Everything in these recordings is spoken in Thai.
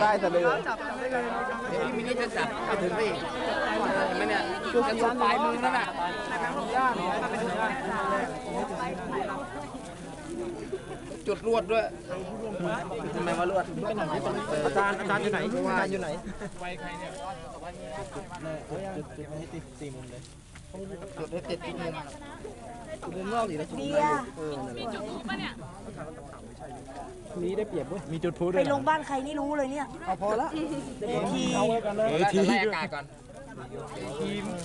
ได้แต่เลยเดี๋ยวมินิจะจับไปถึงพี่เห็นไหมเนี่ยจะสุดปลายมือนั่นน่ะจุดรวดด้วยทำไมว่าลวดอาจารย์อาจารย์อยู่ไหนอาจารย์อยู่ไหนจุดได้ติดที่มือมุมนอกอีกแล้วจุดเบียร์นี้ ได้เปรียบด้วยมีจุดพูไปด้วยลงบ้านใครนี่รู้เลยเนี่ย เอาพอละเอทีเออทีไล่อากาศก่อน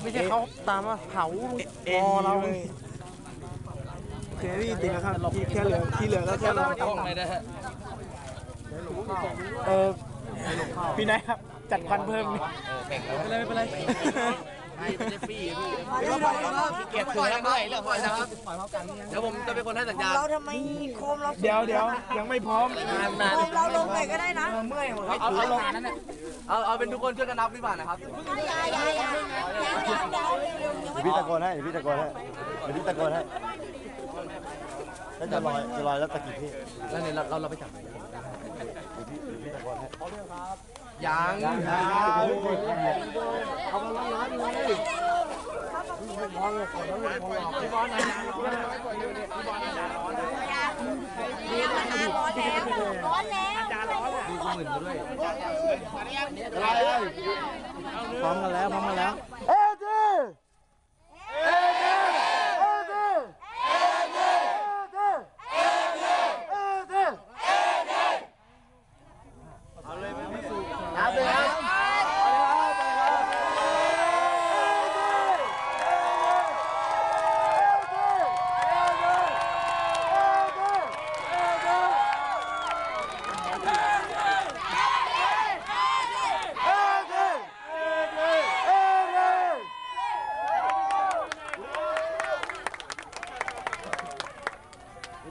ไม่ใช่เขาตามว่าเผาอเราโอเคพี่ติดนะครับที่แค่เหลือที่เหลือก็แค่เราต้องเลยนะฮะเออพี่นายครับ จัดควันเพิ่มนี่แข่งไปเลยไปเลยไม่ไม่ได้ฟรีพี่เกียรติถือแล้วด้วยเรื่องปล่อยนะครับเดี๋ยวผมจะเป็นคนให้สัญญาณเราทำไมโคมเราเดี๋ยวเดี๋ยวยังไม่พร้อมนานนานโคมเราลงไหนก็ได้นะเอาเอาเอาเอาเอาเป็นทุกคนช่วยกันนับดีกว่านะครับเดี๋ยวพี่ตะโกนให้เดี๋ยวพี่ตะโกนให้เดี๋ยวพี่ตะโกนให้แล้วจะลอยจะลอยแล้วตะกี้พี่แล้วเนี่ยเราเรา เราไปจับเดี๋ยวพี่เดี๋ยวพี่ตะโกนให้ยังร้อนแล้วพร้อมกันแล้วพร้อมกันแล้ว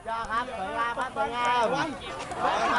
จ้าครับสวยงามครับสวยงาม